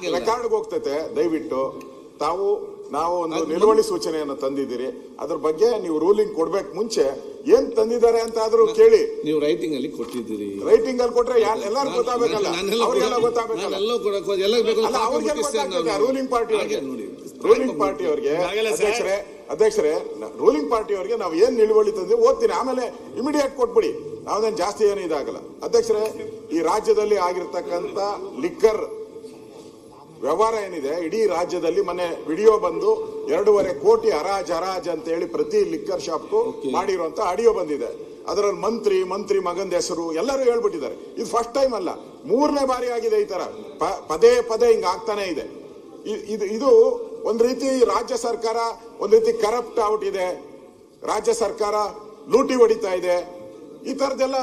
ಹಾಗೆಲ್ಲ. ರೆಕಾರ್ಡ್ಗೆ ಹೋಗ್ತೈತೆ ದಯವಿಟ್ಟು. ತಾವು ನಾವು ಒಂದು ನಿಲುವಳಿ ಸೂಚನೆಯನ್ನು ತಂದಿದ್ದೀರಿ. ಅದ್ರ ಬಗ್ಗೆ ನೀವು ರೂಲಿಂಗ್ ಕೊಡ್ಬೇಕು ಮುಂಚೆ. ಏನ್ ತಂದಿದ್ದಾರೆ ಅಂತ ಆದ್ರೂ ಕೇಳಿ. ನೀವು ರೈಟಿಂಗ್ ಅಲ್ಲಿ ಕೊಟ್ಟಿದ್ದೀರಿ ರೈಟಿಂಗ್ ಅಲ್ಲಿ ಕೊಟ್ರೆ ಎಲ್ಲರೂ ಗೊತ್ತಾಗಬೇಕಲ್ಲ. ಅವ್ರಿಗೆಲ್ಲ ಗೊತ್ತಾಗಬೇಕಲ್ಲ. ಅಲ್ಲ ರೂಲಿಂಗ್ ಪಾರ್ಟಿ ರೂಲಿಂಗ್ ಪಾರ್ಟಿ ಅವರಿಗೆ. ಅಧ್ಯಕ್ಷರೇ ಅಧ್ಯಕ್ಷರೇ ರೂಲಿಂಗ್ ಪಾರ್ಟಿ ಅವರಿಗೆ ನಾವು ಏನ್ ನಿಲುವಳಿ ತಂದ್ರೆ ಓದ್ತೀನಿ. ಆಮೇಲೆ ಇಮಿಡಿಯೇಟ್ ಕೊಟ್ಬಿಡಿ. ನಾವೇನ್ ಜಾಸ್ತಿ ಏನು ಇದಾಗಲ್ಲ. ಅಧ್ಯಕ್ಷರೇ ಈ ರಾಜ್ಯದಲ್ಲಿ ಆಗಿರ್ತಕ್ಕಂಥ ಲಿಕ್ಕರ್ ವ್ಯವಹಾರ ಏನಿದೆ? ಇಡೀ ರಾಜ್ಯದಲ್ಲಿ ಮನೆ ವಿಡಿಯೋ ಬಂದು ಎರಡೂವರೆ ಕೋಟಿ ಹರಾಜ್ ಹರಾಜ್ ಅಂತ ಹೇಳಿ ಪ್ರತಿ ಲಿಕ್ಕರ್ ಶಾಪ್ಗೂ. ಮಾಡಿರುವಂತ ಆಡಿಯೋ ಬಂದಿದೆ. ಅದರಲ್ಲಿ ಮಂತ್ರಿ ಮಂತ್ರಿ ಮಗಂದ ಹೆಸರು ಎಲ್ಲರೂ ಹೇಳ್ಬಿಟ್ಟಿದ್ದಾರೆ. ಇದು ಫಸ್ಟ್ ಟೈಮ್ ಅಲ್ಲ. ಮೂರನೇ ಬಾರಿ ಆಗಿದೆ ಈ ತರ. ಪದೇ ಪದೇ ಹಿಂಗ ಆಗ್ತಾನೆ ಇದೆ. ಇದು ಇದು ಒಂದು ರೀತಿ ರಾಜ್ಯ ಸರ್ಕಾರ ಒಂದು ರೀತಿ ಕರಪ್ಟ್ ಔಟ್ ಇದೆ. ರಾಜ್ಯ ಸರ್ಕಾರ ಲೂಟಿ ಹೊಡಿತಾ ಇದೆ. ಈ ತರದೆಲ್ಲ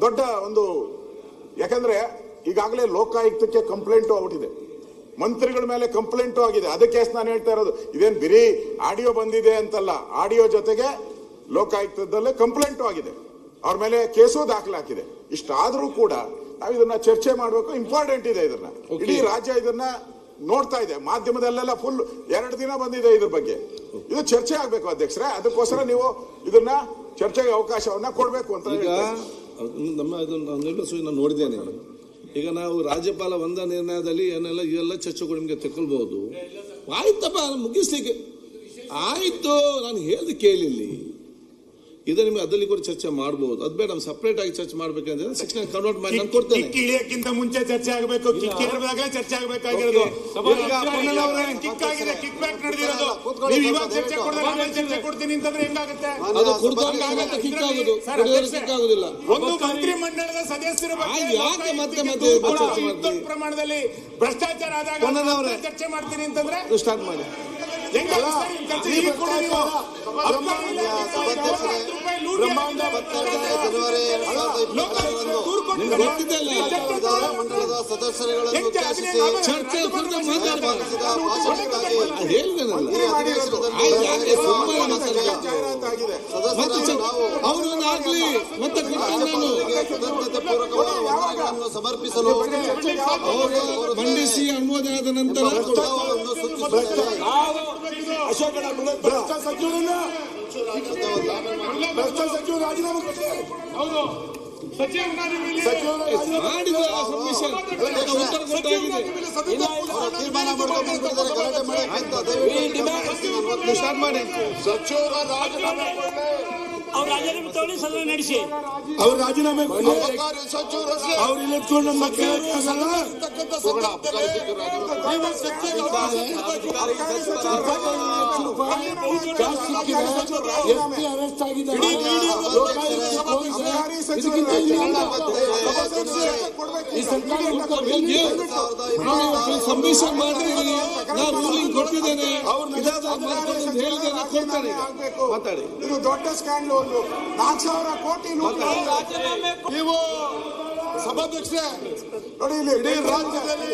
ದೊಡ್ಡ ಒಂದು ಯಾಕಂದ್ರೆ ಈಗಾಗಲೇ ಲೋಕಾಯುಕ್ತಕ್ಕೆ ಕಂಪ್ಲೇಂಟು ಔಟಿದೆ ಮಂತ್ರಿಗಳ ಮೇಲೆ ಕಂಪ್ಲೇಂಟು ಆಗಿದೆ. ಅದಕ್ಕೆ ನಾನು ಹೇಳ್ತಾ ಇರೋದು. ಇದೇನ್ ಬಿರಿ ಆಡಿಯೋ ಬಂದಿದೆ ಅಂತಲ್ಲ ಆಡಿಯೋ ಜೊತೆಗೆ ಲೋಕಾಯುಕ್ತದಲ್ಲೇ ಕಂಪ್ಲೇಂಟು ಆಗಿದೆ. ಅವ್ರ ಮೇಲೆ ಕೇಸು ದಾಖಲಾಕಿದೆ ಇಷ್ಟಾದರೂ ಕೂಡ ನಾವು ಇದನ್ನ ಚರ್ಚೆ ಮಾಡಬೇಕು. ಇಂಪಾರ್ಟೆಂಟ್ ಇದೆ ಇದನ್ನ. ಇಡೀ ರಾಜ್ಯ ಇದನ್ನ ನೋಡ್ತಾ ಇದೆ. ಮಾಧ್ಯಮದಲ್ಲೆಲ್ಲ ಫುಲ್ ಎರಡು ದಿನ ಬಂದಿದೆ ಇದ್ರ ಬಗ್ಗೆ. ಇದು ಚರ್ಚೆ ಆಗ್ಬೇಕು ಅಧ್ಯಕ್ಷರೇ. ಅದಕ್ಕೋಸ್ಕರ ನೀವು ಇದನ್ನ ಚರ್ಚೆಗೆ ಅವಕಾಶವನ್ನ ಕೊಡಬೇಕು ಅಂತ. ನಮ್ಮ ನೋಡಿದ್ದೇನೆ. ಈಗ ನಾವು ರಾಜ್ಯಪಾಲ ಒಂದ ನಿರ್ಣಯದಲ್ಲಿ ಏನೆಲ್ಲ ಇವೆಲ್ಲ ಚರ್ಚೆಗಳು ನಿಮಗೆ ತಗೊಳ್ಬಹುದು ಆಯ್ತಪ್ಪ, ಮುಗಿಸ್ಲಿಕ್ಕೆ. ಆಯ್ತು, ನಾನು ಹೇಳ್ದು ಕೇಳಿಲ್ಲಿ. ಇದು ನಿಮಗೆ ಅದಲ್ಲಿ ಕೂಡ ಚರ್ಚೆ ಮಾಡಬಹುದು ಅದ್ ಬೇಡ ನಾವು ಸಪರೇಟ್ ಆಗಿ ಚರ್ಚೆ ಮಾಡ್ಬೇಕಂದ್ರೆ ಶಿಕ್ಷಣ ಕನ್ವರ್ಟ್ ಮಾಡಿ ನಾನು ಕೊಡ್ತೇನೆ. ಕಿಕ್ ಇಳಿಯಕ್ಕಿಂತ ಮುಂಚೆ ಚರ್ಚೆ ಆಗಬೇಕು. ಕಿಕ್ ಏರುವಾಗಲೇ ಚರ್ಚೆ ಆಗಬೇಕಾಗಿರೋದು. ಈಗ ಪೊನ್ನಣ್ಣವರೇ ಕಿಕ್ ಆಗಿದೆ ಕಿಕ್ ಬ್ಯಾಕ್ ನಡೆದಿರೋದು. ನೀವು ಇವಾಗ ಚರ್ಚೆ ಕೊಡಿದ್ರೆ ಆಮೇಲೆ ಚರ್ಚೆ ಕೊಡ್ತೀನಿ ಅಂತಂದ್ರೆ ಹೆಂಗಾಗುತ್ತೆ? ಅದು ಕುಡ್ದಾಗ ಕಿಕ್ ಆಗೋದು. ಕುಡಿಯೋರು ಕಿಕ್ ಆಗೋದಿಲ್ಲ. ಒಂದು ಮಂತ್ರಿ ಮಂಡಲದ ಸದಸ್ಯರ ಬಗ್ಗೆ ಯಾಕೆ ಮತ್ತೆ ಮತ್ತೆ ಪ್ರಮಾಣದಲ್ಲಿ ಭ್ರಷ್ಟಾಚಾರ ಆದಾಗ ಚರ್ಚೆ ಮಾಡ್ತೀನಿ ಅಂತಂದ್ರೆ ಸ್ಟಾರ್ಟ್ ಮಾಡಿ. ಜನವರಿ ಎರಡ್ ಸಾವಿರದ ಇಪ್ಪತ್ತಾರರಂದು ದೂರು ಕೊಟ್ಟು ನಿಮ್ಗೆ ಗೊತ್ತಿದೆಯಲ್ಲ. ವಿಧಾನ ಮಂಡಲದ ಸದಸ್ಯರುಗಳನ್ನು ಉದ್ದೇಶಿಸಿ ಚರ್ಚೆ ಕುರಿತು ಮತ್ತೆ ಕೃತಜ್ಞತೆ ಪೂರ್ವಕವಾದ ವಂದನೆಗಳನ್ನು ಸಮರ್ಪಿಸಲು ಅವರು ಮಂಡಿಸಿ ಅನುಮೋದನೆ ಆದ ನಂತರ ಭ್ರಷ್ಟ ಸಚಿವರನ್ನ ಭ್ರಷ್ಟ ಸಚಿವರು ರಾಜೀನಾಮೆ ಕೊಡಿ. ಹೌದು. ಸಚಿವರನ್ನ ನೀವು ಇಲ್ಲಿ- ಮಾಡಿದ ಸಬ್ಮಿಷನ್ ಉತ್ತರ ಕೊಟ್ಟಾಗಿದೆ ಅವರು ತೀರ್ಮಾನ ಮಾಡ್ಕೊಂಡು ಬಿಟ್ಟಿದ್ದಾರೆ ಗಲಾಟೆ ಮಾಡಕ್ಕಿಂತ ದಯವಿಟ್ಟು ಸ್ಟಾರ್ಟ್ ಮಾಡಿ ಸಚಿವರ ರಾಜೀನಾಮೆ ಅವ್ರು ರಾಜೀನಾಮೆ ತಗೊಳ್ಳಿ ಸದನ ನಡೆಸಿ ಅವ್ರ ರಾಜೀನಾಮೆ ಕೊಡಿ. ಅಬಕಾರಿ ಸಚಿವರಲ್ಲಿ ಅವ್ರು ಇಲ್ಲಿ ಎತ್ಕೊಂಡು ನಮ್ಮ ಕೇಳಕ್ಕಾಗಲ್ಲ. ಇರ್ತಕ್ಕಂಥ ಸಂದರ್ಭದಲ್ಲಿ ನೀವು ಸಚಿವರು ಜಾಸ್ತಿ ಸಿಕ್ಕಿದೆ. ಎಸ್ಪಿ ಅರೆಸ್ಟ್ ಆಗಿದೆ. ಸಚಿವರು ಈ ಸರ್ಕಾರ ಸಬ್ಮಿಷನ್ ಮಾಡಿ ನಾವು ರೂಲಿಂಗ್ ಕೊಟ್ಟಿದ್ದೇನೆ. ಹೇಳಿದ್ದೇನೆ ಕೊಡ್ತಾರೆ. ಮಾತಾಡಿ. ಇದು ದೊಡ್ಡ ಸ್ಕ್ಯಾಂಡಲ್ ಒಂದು. ನಾಲ್ಕು ಸಾವಿರ ಕೋಟಿ ನೀವು ಸಭಾಧ್ಯಕ್ಷರೇ ನೋಡಿ ಇಲ್ಲಿ ಇಡೀ ರಾಜ್ಯದಲ್ಲಿ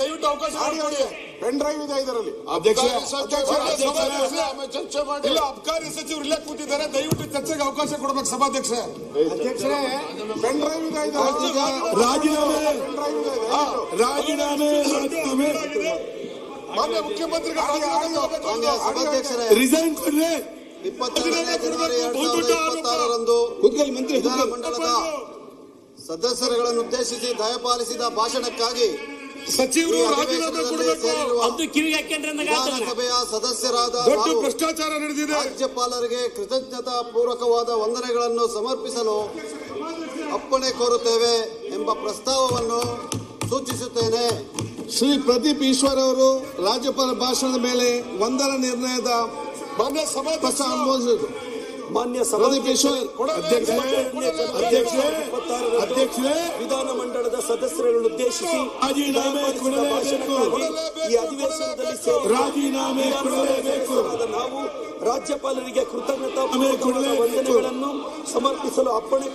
ದಯವಿಟ್ಟು ಅವಕಾಶ ಮಾಡಿಕೊಡಿ. ಪೆನ್ ಡ್ರೈವ್ ಇದೆ ಇದರಲ್ಲಿ. ಚರ್ಚೆ ಮಾಡಿ. ಇಲ್ಲ ಅಬ್ಕಾರಿ ಸಚಿವರು ಇಲ್ಲೇ ಕೂತಿದ್ದಾರೆ. ದಯವಿಟ್ಟು ಚರ್ಚೆಗೆ ಅವಕಾಶ ಕೊಡ್ಬೇಕು ಸಭಾಧ್ಯಕ್ಷ ಅಧ್ಯಕ್ಷರೇ ಪೆನ್ ಡ್ರೈವ್ ಇದೆ ರಾಜೀನಾಮೆ. ರಾಜೀನಾಮೆ. ಮಾನ್ಯ ಮುಖ್ಯಮಂತ್ರಿಗಳು ರಿಸೈನ್ ಕೊಡ್ರಿ. ಇಪ್ಪತ್ತೆರಡನೇ ಜನವರಿ ಎರಡ್ ಸಾವಿರದ ಇಪ್ಪತ್ತಾರರಂದು ಕೂತ್ಕೊಳ್ಳಿ ವಿಧಾನ ಕೂತ್ಕೊಳ್ಳಿ. ಮಂಡಲದ ಸದಸ್ಯರುಗಳನ್ನು ಉದ್ದೇಶಿಸಿ ದಯಪಾಲಿಸಿದ ಭಾಷಣಕ್ಕಾಗಿ ಸಚಿವರು. ವಿಧಾನಸಭೆಯ ಸದಸ್ಯರಾದ ಭ್ರಷ್ಟಾಚಾರ ನಡೆದಿದೆ ರಾಜ್ಯಪಾಲರಿಗೆ ಕೃತಜ್ಞತಾ ಪೂರ್ವಕವಾದ ವಂದನೆಗಳನ್ನು ಸಮರ್ಪಿಸಲು ಅಪ್ಪಣೆ ಕೋರುತ್ತೇವೆ ಎಂಬ ಪ್ರಸ್ತಾವವನ್ನು ಸೂಚಿಸುತ್ತೇನೆ ಶ್ರೀ ಪ್ರದೀಪ್ ಈಶ್ವರ್ ಅವರು ರಾಜ್ಯಪಾಲ ಭಾಷಣದ ಮೇಲೆ ವಂದನ ನಿರ್ಣಯದ ಮಾನ್ಯ ಸಭಾಧ್ಯಕ್ಷ ಅನುಮೋದಿಸಿದರು ಮಾನ್ಯ ಅಧ್ಯಕ್ಷರೇ ವಿಧಾನ ಮಂಡಳದ ಸದಸ್ಯರನ್ನು ಉದ್ದೇಶಿಸಿ ರಾಜೀನಾಮೆ ಈ ಅಧಿವೇಶನದಲ್ಲಿ ನಾವು ರಾಜ್ಯಪಾಲರಿಗೆ ಕೃತಜ್ಞತಾ ಕೊಡಲೇಬೇಕು. ವಂದನೆಗಳನ್ನು ಸಮರ್ಪಿಸಲು ಅಪ್ಪಣೆ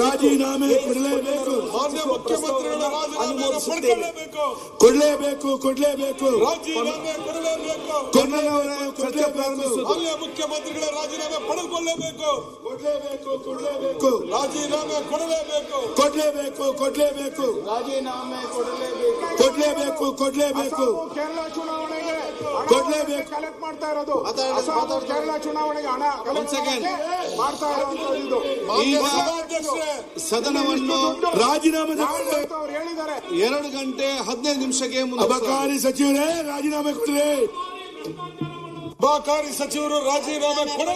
ರಾಜೀನಾಮೆ ಕೊಡಲೇಬೇಕು. ಮಾನ್ಯ ಮುಖ್ಯಮಂತ್ರಿಗಳ ರಾಜೀನಾಮೆ ಅನುಮೋದಿಸುತ್ತೇನೆ. ಪಡ್ಕೊಳ್ಳೇಬೇಕು. ಕೊಡಲೇಬೇಕು. ಕೊಡ್ಲೇಬೇಕು ಮುಖ್ಯಮಂತ್ರಿಗಳ ರಾಜೀನಾಮೆ ಪಡೆದುಕೊಳ್ಳಬೇಕು. ಕೊಡಲೇಬೇಕು ಕೊಡಲೇಬೇಕು ರಾಜೀನಾಮೆ ಕೊಡಲೇಬೇಕು. ಕೊಡಲೇಬೇಕು ಕೊಡಲೇಬೇಕು ರಾಜೀನಾಮೆ ಕೊಡಲೇಬೇಕು. ಕೊಡಲೇಬೇಕು ಕೊಡಲೇಬೇಕು ಕೇರಳ ಚುನಾವಣೆಗೆ ಹಣ ಕಲೆಕ್ಟ್ ಮಾಡ್ತಾ ಇರೋದು. ಕೇರಳ ಚುನಾವಣೆಗೆ ಹಣ. ಮಾಡ್ತಾ ಇರೋದು. ಈಗ ಸದನವನ್ನು ರಾಜೀನಾಮೆ ಅವ್ರು ಹೇಳಿದ್ದಾರೆ. ಎರಡು ಗಂಟೆ ಹದಿನೈದು ನಿಮಿಷಕ್ಕೆ. ಅಬಕಾರಿ ಸಚಿವರೇ ರಾಜೀನಾಮೆ ಕೊಡ್ರಿ ಅಬಕಾರಿ ಸಚಿವರು ರಾಜೀನಾಮೆ ಕೊಡ